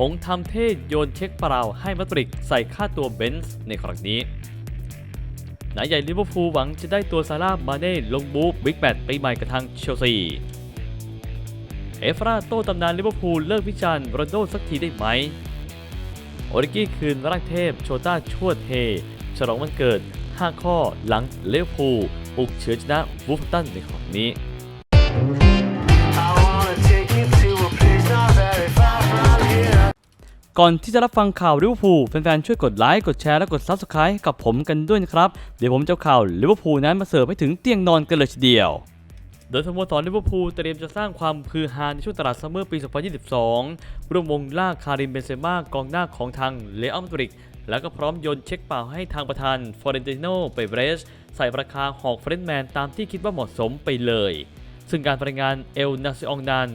หงทำเทศโยนเช็คเปล่าให้มาดริกใส่ค่าตัวเบนซ์ในครั้งนี้นายใหญ่ลิเวอร์พูลหวังจะได้ตัวซาร่าห์มาเน่ลงบูฟบิ๊กแบตปีใหม่กับทางเชลซี เอฟราโต้ตำนานลิเวอร์พูลเลิกวิจารณ์โรนโดสักทีได้ไหม โอริกี้คืนร่างเทพโชต้าชวดเฮฉลองวันเกิด 5 ข้อหลังลิเวอร์พูลบุกเฉือนชนะวูฟตันในครั้งนี้ ก่อนที่จะรับฟังข่าวลิเวอร์พูลแฟนๆ ช่วยกดไลค์ กดแชร์ และกด Subscribe กับผมกันด้วยนะครับ เดี๋ยวผมจะข่าวลิเวอร์พูลนั้นมาเสิร์ฟให้ถึงเตียงนอนกันเลยทีเดียว โดยสโมสรลิเวอร์พูลเตรียมจะสร้างความคือฮาในช่วงตลาดซัมเมอร์ปี 2022 ร่วมวงล่าคาริมเบนเซม่ากองหน้าของทางเลอัลมาดริก แล้วก็พร้อมโยนเช็คเปล่าให้ทางประธานฟอเรนติโนเปเบรสใส่ราคาหอกเฟรนแมนตามที่คิดว่าเหมาะสมไปเลย ซึ่งการรายงานเอลนาซิองนาน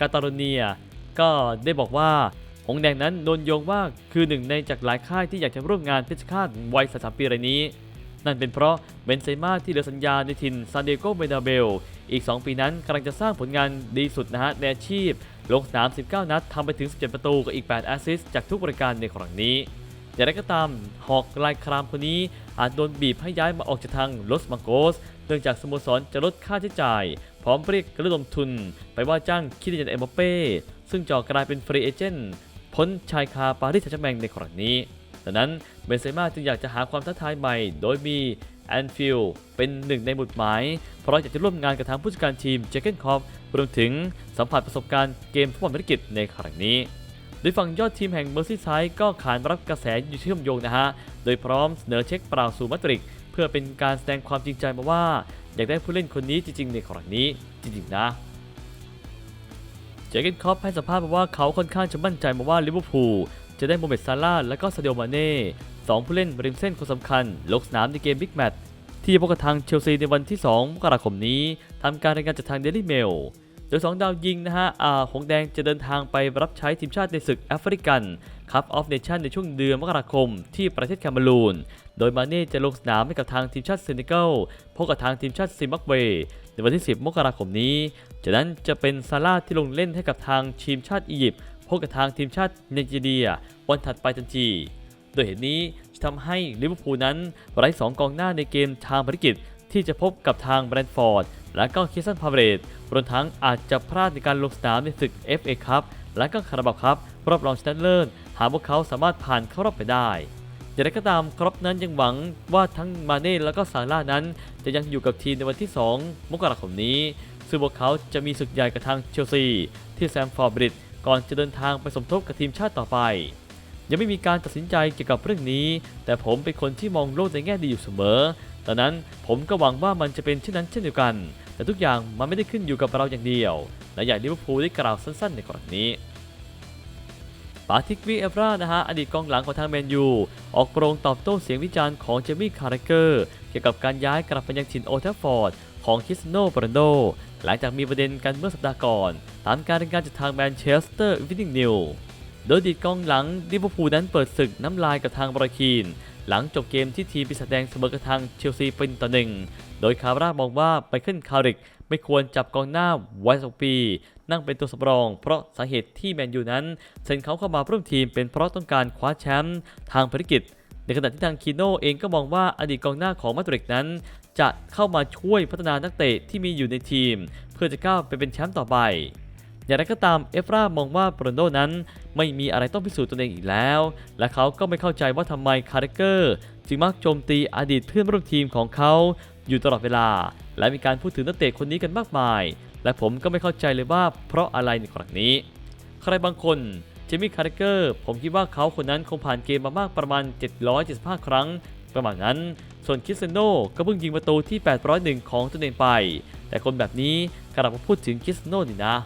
กาตาโรเนียก็ได้บอกว่า หงแดงนั้นโดนโยงว่าคือหนึ่งในจากหลายค่ายที่อยากจะร่วมงานเพชรฆาตวัย33ปีรายนี้ นั่นเป็นเพราะเบนเซม่าที่เหลือสัญญาในทินซานเอโกเบนาเบล อีก 2 ปีนั้นกำลังจะสร้างผลงานดีสุดนะฮะในอาชีพ ลงสนาม 19 นัดทำไปถึง 17 ประตูกับอีก 8 แอสซิสต์จากทุกบริการในครั้งนี้อย่างไรก็ตาม หอกลายครามคนนี้อาจโดนบีบให้ย้ายมาออกจากทางลอสมาโกส เนื่องจากสโมสรจะลดค่าใช้จ่าย พร้อมเรียกกระดมทุน ไปว่าจ้างคิดยันเอ็มเป้ซึ่งจะกลายเป็นฟรีเอเจนต์ พ้นชายคาปารีสแซงต์แชร์แมงในครั้งนี้ ดังนั้นเบนเซม่าจึงอยากจะหาความท้าทายใหม่ โดยมีแอนฟิลเป็นหนึ่งในหมุดหมาย เพราะอยากจะร่วมงานกับทางผู้จัดการทีมเจเกนคอปรวมถึงสัมผัสประสบการณ์เกมฟุตบอลธุรกิจในครั้งนี้โดยฝั่งยอดทีมแห่งเมอร์ซี่ไซด์ก็ขานรับกระแสอยู่เชื่อมโยงนะฮะ โดยพร้อมเสนอเช็คเปล่าสู่มาดริก เพื่อเป็นการแสดงความจริงใจมาว่า อยากได้ผู้เล่นคนนี้จริงๆในครั้งนี้จริงๆนะ เจเกนคอปให้สัมภาษณ์มาว่าเขาค่อนข้างจะมั่นใจมาว่าลิเวอร์พูลจะได้โมเมดซาร่าและก็ซาเดโอมาเน่สองผู้เล่นริมเส้นคนสำคัญ ลงสนามในเกมบิ๊กแมตช์ที่จะพบกับทางเชลซีในวันที่ 2 มกราคมนี้ทำการรายงานจากทางเดลี่เมลโดย 2 ดาวยิงนะฮะอาหงแดงจะเดินทางไปรับใช้ทีมชาติในศึกแอฟริกันคัพออฟเนชั่นในช่วงเดือนมกราคมที่ประเทศแคนารูน โดยมาเน่จะลงสนามให้กับทางทีมชาติเซเนกัลพบกับทางทีมชาติซิมบับเวในวันที่ 10 มกราคมนี้ จากนั้นจะเป็นซาร่าที่ลงเล่นให้กับทางทีมชาติอียิปต์พบกับทางทีมชาติไนจีเรีย วันถัดไปทันที โดยเหตุนี้จะทำให้ลิเวอร์พูลนั้นไร้สองกองหน้าในเกมทางภารกิจ ที่จะพบกับทางแบรนท์ฟอร์ด และก็คิสันพาเรตรวมทั้งอาจจะพลาดในการลงสนามในศึก FA ครับและก็คาราบาครับรอบรองชนะเลิศหากพวกเขาสามารถผ่านเข้ารอบไปได้อย่างไรก็ตามครอปนั้นยังหวังว่าทั้งมาเน่และก็ซาร่าห์นั้น จะยังอยู่กับทีมในวันที่ 2 มกราคมนี้ ซึ่งพวกเขาจะมีศึกใหญ่กับทางเชลซี ที่แซมฟอร์บริดจ์ก่อนจะเดินทางไปสมทบกับทีมชาติต่อไป ยังไม่มีการตัดสินใจเกี่ยวกับเรื่องนี้ แต่ผมเป็นคนที่มองโลกในแง่ดีอยู่เสมอดังนั้นผมก็หวังว่ามันจะเป็นเช่นนั้นเช่นเดียวกัน แต่ทุกอย่างมันไม่ได้ขึ้นอยู่กับเราอย่างเดียวและอย่างลิเวอร์พูลได้กล่าวสั้นๆ ในกรณีนี้ปาทิกวีเอฟรานะฮะอดีตกองหลังของทางแมนยูออกโปรงตอบโต้เสียงวิจารณ์ของเจมี่คาร์เกอร์เกี่ยวกับการย้ายกลับไปยังถิ่นโอลแทฟฟอร์ดของคิสโนโปรนโด หลังจากมีประเด็นกันเมื่อสัปดาห์ก่อน ตามการรายงานจากทางแมนเชสเตอร์วินนิงนิวโดยดีตกองหลังลิเวอร์พูลนั้นเปิดศึกน้ำลายกับทางบราคีน หลังจบเกมที่ทีมปีศาจแดงเสมอกับทางเชลซีเป็นต่อหนึ่งโดยคาร่ามองว่าไปขึ้นคาริกไม่ควรจับกองหน้าไวัยสองปี นั่งเป็นตัวสำรอง เพราะสาเหตุที่แมนยูนั้นเซ็นเขาเข้ามาร่วมทีมเป็นเพราะต้องการคว้าแชมป์ทางภารกิจ ในขณะที่ทางคีโนเองก็มองว่าอดีตกองหน้าของมาดริดนั้น จะเข้ามาช่วยพัฒนานักเตะที่มีอยู่ในทีม เพื่อจะก้าวไปเป็นแชมป์ต่อไป อย่างไรก็ตามเอฟรามองว่าโรนโดนั้นไม่มีอะไรต้องพิสูจน์ตัวเองอีกแล้ว และเขาก็ไม่เข้าใจว่าทำไมคาร์เกอร์จึงมักโจมตีอดีตเพื่อนร่วมทีมของเขาอยู่ตลอดเวลา และมีการพูดถึงนักเตะคนนี้กันมากมาย และผมก็ไม่เข้าใจเลยว่าเพราะอะไรในครั้งนี้ ใครบางคนเจมี่คาร์เกอร์ผมคิดว่าเขาคนนั้นคงผ่านเกมมามากประมาณ 775 ครั้ง ประมาณนั้น ส่วนคิสเซโนก็เพิ่งยิงประตูที่ 801 ของตัวเองไป แต่คนแบบนี้กลับมาพูดถึงคิสเซโนนี่นะ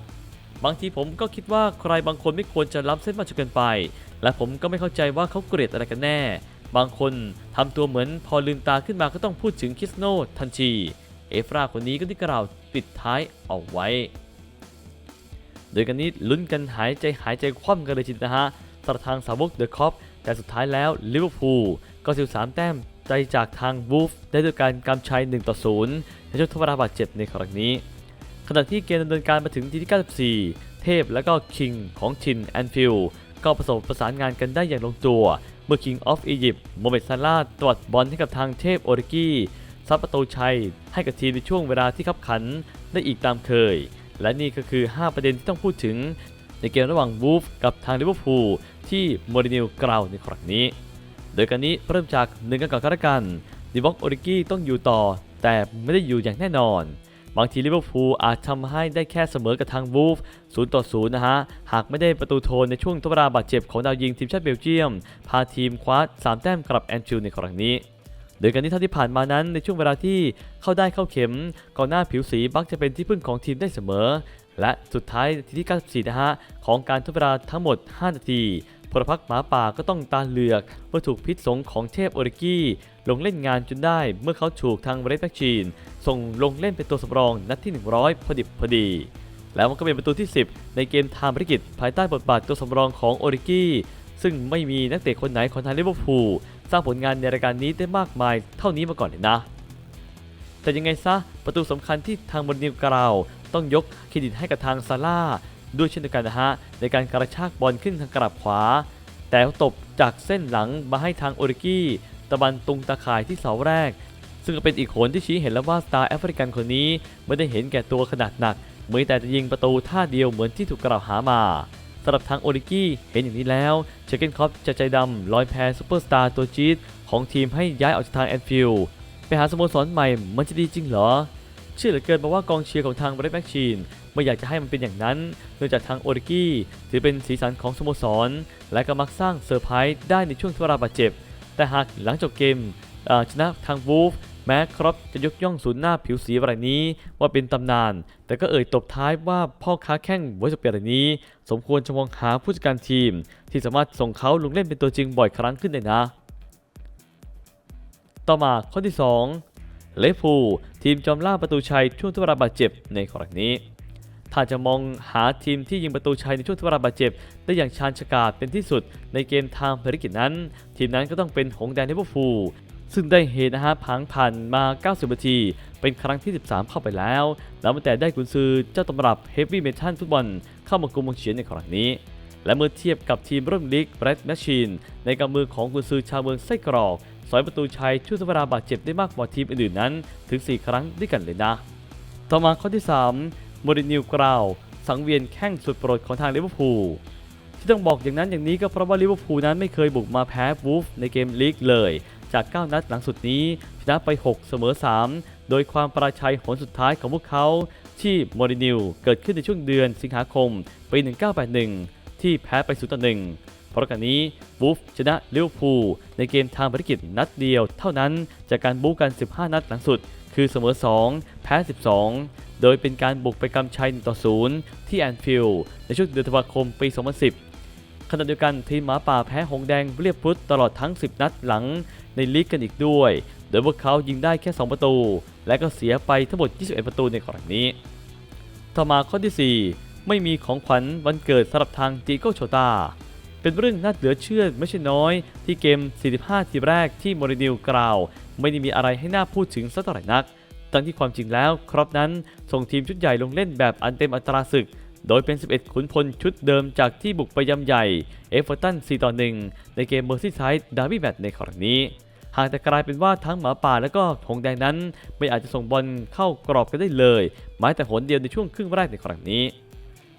บางทีผมก็คิดว่าใครบางคนไม่ควรจะล้ำเส้นมากจนเกินไป และผมก็ไม่เข้าใจว่าเขาเกลียดอะไรกันแน่ บางคนทำตัวเหมือนพอลืมตาขึ้นมาก็ต้องพูดถึงคิสโนทันที เอฟราคนนี้ก็ได้กล่าวปิดท้ายเอาไว้ โดยกันนี้ลุ้นกันหายใจหายใจคว่ำกันเลยทีเดียวนะฮะสำหรับทางสาวกเดอะคอปแต่สุดท้ายแล้วลิเวอร์พูลก็สิวสามแต้ม ใจจากทางวูฟได้ด้วยการกำชัย 1 ต่อ 0 ในช่วงทวารบาดเจ็บในครั้งนี้ ขณะที่เกมดำเนินการมาถึงทีที่ 94 เทพและก็คิงของชินแอนฟิลก็ประสบประสานงานกันได้อย่างลงตัว เมื่อ King of Egypt โมเมดซาลาตวัดบอลให้กับทางเทพโอริกี้ซับประตูชัย ให้กับทีมในช่วงเวลาที่ขับขันได้อีกตามเคย และนี่ก็คือ 5 ประเด็นที่ต้องพูดถึง ในเกมระหว่างวูฟกับทางลิเวอร์พูลที่โมรินิลกล่าวในครั้งนี้ โดยการนี้เริ่มจากหนึ่งกันก่อนก็แล้วกันดิวอกโอริกี้ต้องอยู่ต่อ แต่ไม่ได้อยู่อย่างแน่นอน บางทีลิเวอร์พูลอาจทำให้ได้แค่เสมอกับทางวูฟ0ต่อ0นะฮะ หากไม่ได้ประตูโทนในช่วงทดเวลาบาดเจ็บของดาวยิงทีมชาติเบลเยียม พาทีมคว้า3แต้มกลับแอนฟิลในครั้งนี้โดยการที่เท่าที่ผ่านมานั้นในช่วงเวลาที่เข้าได้เข้าเข็มกองหน้าผิวสีมักจะเป็นที่พึ่งของทีมได้เสมอ และสุดท้ายทีที่ 94 นะฮะ ของการทดเวลาทั้งหมด 5 นาที พลพรรคหมาป่าก็ต้องตาเหลือกเมื่อถูกพิษสงของเทพโอริกี้ ลงเล่นงานจนได้เมื่อเขาถูกทางเรดแบ็กชีน ส่งลงเล่นเป็นตัวสำรองนัดที่ 100 พอดิบพอดี แล้วมันก็เป็นประตูที่ 10 ในเกมทามภารกิจภายใต้บทบาทตัวสำรองของโอริกี้ ซึ่งไม่มีนักเตะคนไหนของทางลิเวอร์พูลสร้างผลงานในรายการนี้ได้มากมายเท่านี้มาก่อนเลยนะ แต่ยังไงซะประตูสำคัญที่ทางบนนิวกราวต้องยกเครดิตให้กับทางซาร่า ด้วยเช่นเดียวกันนะฮะในการกระชากบอลขึ้นทางกลับขวา แต่ตบจากเส้นหลังมาให้ทางโอริกี้ตะบันตุงตาข่ายที่เสาแรก ซึ่งก็เป็นอีกโขนที่ชี้เห็นแล้วว่าสตาร์แอฟริกันคนนี้ไม่ได้เห็นแก่ตัวขนาดหนักเหมือนแต่จะยิงประตูท่าเดียวเหมือนที่ถูกกล่าวหามาสำหรับทางโอริกี้เห็นอย่างนี้แล้วเชเกนคอปจะใจดำลอยแพซูเปอร์สตาร์ตัวจี๊ดของทีมให้ย้ายออกจากทางแอนฟิลด์ไปหาสโมสรใหม่มันจะดีจริงเหรอ เชื่อเหลือเกินมาว่ากองเชียร์ของทางเรดแบ็กชีน ไม่อยากจะให้มันเป็นอย่างนั้น เนื่องจากทางโอริกี้ถือเป็นสีสันของสโมสร และก็มักสร้างเซอร์ไพรส์ได้ในช่วงทวาราบาดเจ็บ แต่หากหลังจบเกมชนะทางวูฟแม้ครับจะยกย่องศูนย์หน้าผิวสีรายนี้ว่าเป็นตำนาน แต่ก็เอ่ยตบท้ายว่าพ่อค้าแข้งวัสเปียรายนี้ สมควรจะมองหาผู้จัดการทีม ที่สามารถส่งเขาลงเล่นเป็นตัวจริงบ่อยครั้งขึ้นเลยนะ ต่อมาข้อที่ 2 เลฟูทีมจอมล่าประตูชัยช่วงทวาราบาดเจ็บในครั้งนี้ ถ้าจะมองหาทีมที่ยิงประตูชัยในช่วงทวาราบาดเจ็บ ได้อย่างชาญฉกาจเป็นที่สุดในเกมทางภารกิจนั้น ทีมนั้นก็ต้องเป็นหงแดงลิเวอร์พูลซึ่งได้เฮนะฮะพังผ่านมา 90 นาที เป็นครั้งที่ 13 เข้าไปแล้ว แล้วตั้งแต่ได้กุนซือเจ้าตำรับเฮฟวี่เมทัลฟุตบอลเข้ามากุมวงเฉียนในครั้งนี้ และเมื่อเทียบกับทีมร่วมลีกแบรดแมชชีน ในกำมือของกุนซือชาวเมืองไส้กรอกสอยประตูชัยช่วยสวราบาดเจ็บได้มากกว่าทีมอื่นๆนั้น ถึง 4 ครั้งด้วยกันเลยนะ ต่อมาข้อที่ 3 โมรินิวกราว สังเวียนแข้งสุดโปรดของทางลิเวอร์พูลที่ต้องบอกอย่างนั้นอย่างนี้ก็เพราะว่าลิเวอร์พูลนั้นไม่เคยบุกมาแพ้วูฟในเกมลีกเลย จาก 9 นัดหลังสุดนี้ชนะไป 6 เสมอ 3 โดยความปราชัยหนสุดท้ายของพวกเขา ที่โมรินิวเกิดขึ้นในช่วงเดือนสิงหาคมปี 1981 ที่แพ้ไป0ต่อ1เพราะกันนี้วูฟชนะลิเวอร์พูลในเกมทางภารกิจนัดเดียวเท่านั้นจากการบู๊กัน 15 นัดหลังสุด คือเสมอ 2 แพ้ 12 โดยเป็นการบุกไปกำชัย1ต่อ0ที่แอนฟิลด์ในช่วงเดือนธันวาคมปี 2010 ขณะเดียวกันทีมหมาป่าแพ้หงแดงเรียบพรุดตลอดทั้ง 10 นัดหลังในลีกกันอีกด้วย โดยพวกเขายิงได้แค่ 2 ประตู และก็เสียไปทั้งหมด 21 ประตูในครั้งนี้ ต่อมาข้อที่ 4 ไม่มีของขวัญวันเกิดสำหรับทางจีโกโชตาเป็นเรื่องน่าเหลือเชื่อไม่ใช่น้อยที่เกม 45 ทีแรกที่โมรินิลกล่าว ไม่ได้มีอะไรให้น่าพูดถึงสักเท่าไหร่นักตั้งที่ความจริงแล้วครอปนั้นส่งทีมชุดใหญ่ลงเล่นแบบอันเต็มอัตราศึก โดยเป็น 11 ขุนพลชุดเดิมจากที่บุกไปยำใหญ่เอฟเวอร์ตัน 4 ต่อ 1 ในเกมเมอร์ซี่ไซด์ดาร์บี้แมตช์ในครั้งนี้ หากแต่กลายเป็นว่าทั้งหมาป่าและก็หงแดงนั้น ไม่อาจจะส่งบอลเข้ากรอบกันได้เลยแม้แต่หนเดียวในช่วงครึ่งแรกในครั้งนี้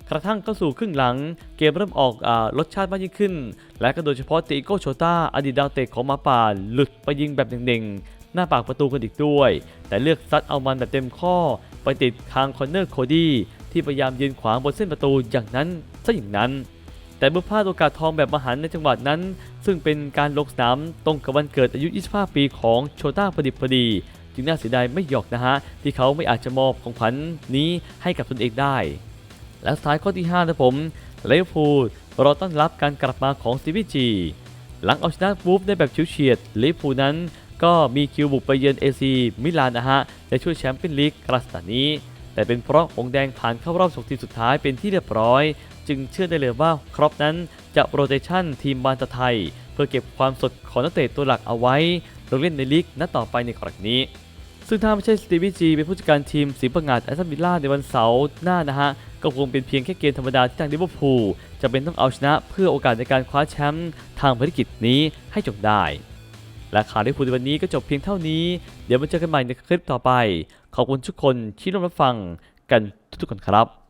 กระทั่งเข้าสู่ครึ่งหลัง เกมเริ่มออกอรสชาติมากยิ่งขึ้น และก็โดยเฉพาะติโกโชต้าอดีตดาวเตะของมาป่าหลุดไปยิงแบบเด่งๆ หน้าปากประตูกันอีกด้วย แต่เลือกซัดเอามันแบบเต็มข้อ ไปติดทางคอนเนอร์โคดี้ที่พยายามยืนขวางบนเส้นประตูอย่างนั้นซะอย่างนั้น แต่เมื่อพลาดโอกาสทองแบบมหันในจังหวะนั้น ซึ่งเป็นการลงสนามตรงกับวันเกิดอายุ 25 ปีของโชต้าพอดิบพอดีจึงน่าเสียดายไม่หยอกนะฮะ ที่เขาไม่อาจจะมอบของขวัญนี้ให้กับตนเองได้ และสุดท้ายข้อที่5นะผมเลเวอร์พูลรอต้อนรับการกลับมาของสตีวีจีหลังเอาชนะวูฟได้แบบชิวเฉียดลิเวอร์พูลนั้นก็มีคิวบุกไปเยือนเอซีมิลานนะฮะและช่วยแชมเปี้ยนลีกกระสตานี้ แต่เป็นเพราะหงแดงผ่านเข้ารอบ6ทีสุดท้ายเป็นที่เรียบร้อย จึงเชื่อได้เลยว่าครอปนั้นจะโรเตชันทีมบานตะไทย เพื่อเก็บความสดของนักเตะตัวหลักเอาไว้ ลงเล่นในลีกนัดต่อไปในครั้งนี้ ซึ่งถ้าไม่ใช่สตีวีจีเป็นผู้จัดการทีมสีประงาดแอสตันวิลล่าในวันเสาร์หน้านะฮะ ก็คงเป็นเพียงแค่เกมธรรมดาที่ทางลิเวอร์พูลจะเป็นต้องเอาชนะเพื่อโอกาสในการคว้าแชมป์ทางภารกิจนี้ให้จบได้ และข่าวลิเวอร์พูลในวันนี้ก็จบเพียงเท่านี้ เดี๋ยวมาเจอกันใหม่ในคลิปต่อไป ขอบคุณทุกคนที่ร่วมรับฟังกันทุกๆคนครับ